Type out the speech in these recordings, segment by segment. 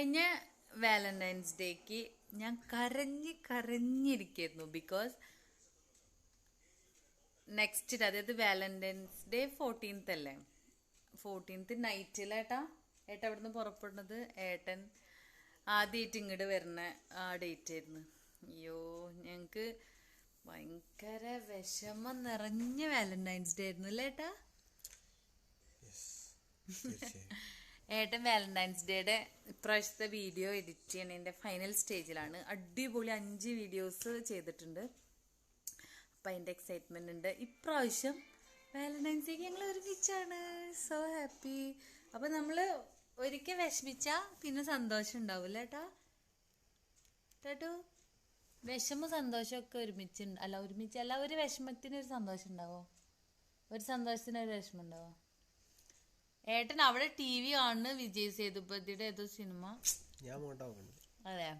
കഴിഞ്ഞ വാലന്റൈൻസ് ഡേക്ക് ഞാൻ കരഞ്ഞ് കരഞ്ഞിരിക്കുന്നു ബിക്കോസ് നെക്സ്റ്റ് ഡേ അതായത് വാലന്റൈൻസ് ഡേ ഫോർട്ടീൻത്ത് അല്ലേ? ഫോർട്ടീൻത്ത് നൈറ്റിലേട്ടാ ഏട്ടൻ അവിടുന്ന് പുറപ്പെടുന്നത്? ഏട്ടൻ ആദ്യമായിട്ട് ഇങ്ങോട്ട് വരുന്ന ആ ഡേറ്റ് ആയിരുന്നു. അയ്യോ ഞങ്ങൾക്ക് ഭയങ്കര വിഷമം നിറഞ്ഞ വാലന്റൈൻസ് ഡേ ആയിരുന്നു അല്ലേ ഏട്ടാ? ഏട്ടൻ വാലന്റൈൻസ് ഡേയുടെ ഇപ്രാവശ്യത്തെ വീഡിയോ എഡിറ്റ് ചെയ്യണതിന്റെ ഫൈനൽ സ്റ്റേജിലാണ് അടിപൊളി അഞ്ച് വീഡിയോസ് ചെയ്തിട്ടുണ്ട്. അപ്പം അതിന്റെ എക്സൈറ്റ്മെന്റ് ഉണ്ട്. ഇപ്രാവശ്യം വാലന്റൈൻസ് ഡേക്ക് ഞങ്ങൾ ഒരുമിച്ചാണ്. സോ ഹാപ്പി അപ്പം നമ്മൾ ഒരിക്കൽ വിഷമിച്ചാൽ പിന്നെ സന്തോഷം ഉണ്ടാവില്ല ഏട്ടാ കേട്ടോ വിഷമ സന്തോഷമൊക്കെ ഒരുമിച്ച് അല്ല ഒരുമിച്ച് അല്ല ഒരു വിഷമത്തിന് ഒരു സന്തോഷം ഉണ്ടാവോ? ഒരു സന്തോഷത്തിന് ഒരു വിഷമം ഉണ്ടാവോ? ഏട്ടൻ അവിടെ ടി വി കാണുന്ന വിജയ് സേതുപതിയുടെ ഏതോ സിനിമ. ഞാൻ അതെ.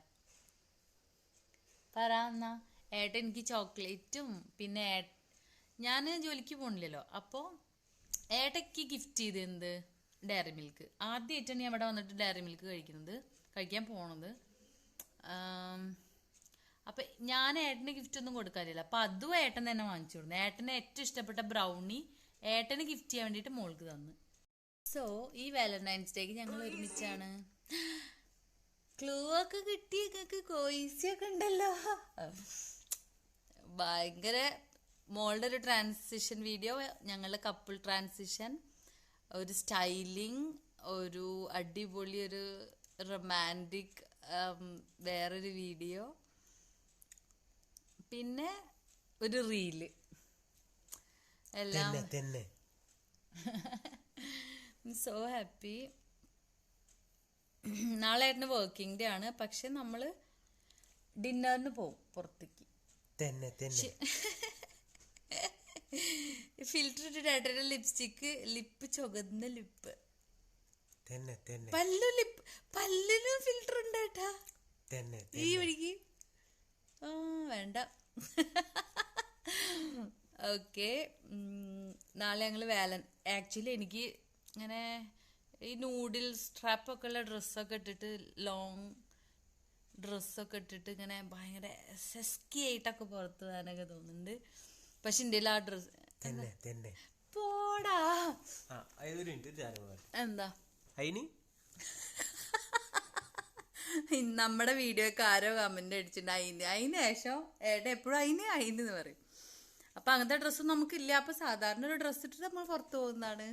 പറ എന്നാ. ഏട്ടൻ എനിക്ക് ചോക്ലേറ്റും പിന്നെ ഞാൻ ജോലിക്ക് പോണില്ലല്ലോ. അപ്പോൾ ഏട്ടയ്ക്ക് ഗിഫ്റ്റ് ചെയ്ത് എന്ത്? ഡയറി മിൽക്ക് ആദ്യമായിട്ടാണ് ഞാൻ ഇവിടെ വന്നിട്ട് ഡയറി മിൽക്ക് കഴിക്കുന്നത്. കഴിക്കാൻ പോണത്. അപ്പൊ ഞാൻ ഏട്ടന് ഗിഫ്റ്റ് ഒന്നും കൊടുക്കാറില്ല. അപ്പൊ അതും ഏട്ടൻ തന്നെ വാങ്ങിച്ചു കൊടുന്നു ഏട്ടന് ഏറ്റവും ഇഷ്ടപ്പെട്ട ബ്രൗണി ഏട്ടന് ഗിഫ്റ്റ് ചെയ്യാൻ വേണ്ടിയിട്ട് മോൾക്ക് തന്നു. സോ ഈ വാലന്റൈൻസ് ഡേക്ക് ഞങ്ങൾ ഒരുമിച്ചാണ്. ക്ലൂ ഒക്കെ കിട്ടി കോയിസിയൊക്കെ ഉണ്ടല്ലോ. ഭയങ്കര മോളുടെ ഒരു ട്രാൻസിഷൻ വീഡിയോ ഞങ്ങളുടെ കപ്പിൾ ട്രാൻസിഷൻ ഒരു സ്റ്റൈലിംഗ് ഒരു അടിപൊളി ഒരു റൊമാന്റിക് വേറൊരു വീഡിയോ പിന്നെ ഒരു റീൽ എല്ലാം തന്നെ. തന്നെ സോ ഹാപ്പി നാളെ ആയിരുന്നു വർക്കിംഗ് ഡേ ആണ്. പക്ഷെ നമ്മൾ ഡിന്നറിന് പോവും പുറത്തേക്ക്. ഫിൽറ്റർ ഇട്ടിട്ട് ഏട്ടന്റെ ലിപ്സ്റ്റിക്ക് ലിപ്പ് ചുകന്ന ലിപ്പ് പല്ലു ലിപ്പ് പല്ലിന് ഫിൽറ്റർ ഉണ്ട് ഏട്ടാ. ഈ വഴിക്ക് വേണ്ട. ഓക്കെ നാളെ ഞങ്ങൾ വേലൻ ആക്ച്വലി എനിക്ക് ഇങ്ങനെ ഈ നൂഡിൽസ് സ്ട്രാപ്പൊക്കെ ഉള്ള ഡ്രസ്സൊക്കെ ഇട്ടിട്ട് ലോങ് ഡ്രസ്സൊക്കെ ഇട്ടിട്ട് ഇങ്ങനെ ഭയങ്കര സെസ്കി ആയിട്ടൊക്കെ പുറത്ത് പോകാനൊക്കെ തോന്നുന്നുണ്ട്. പക്ഷെ എന്റെ ആ ഡ്രസ് പോടാ. എന്താ? നമ്മുടെ വീഡിയോക്ക് ആരോ കമന്റ് അടിച്ചിട്ടുണ്ട്. അയിന് അതിന് ശേഷം ഏട്ടാ എപ്പോഴും അയിന് അയിന് എന്ന് പറയും. അപ്പൊ അങ്ങനത്തെ ഡ്രസ്സ് നമുക്കില്ല. അപ്പൊ സാധാരണ ഒരു ഡ്രസ്സ് ഇട്ടിട്ട് നമ്മൾ പുറത്തു പോകുന്നതാണ്.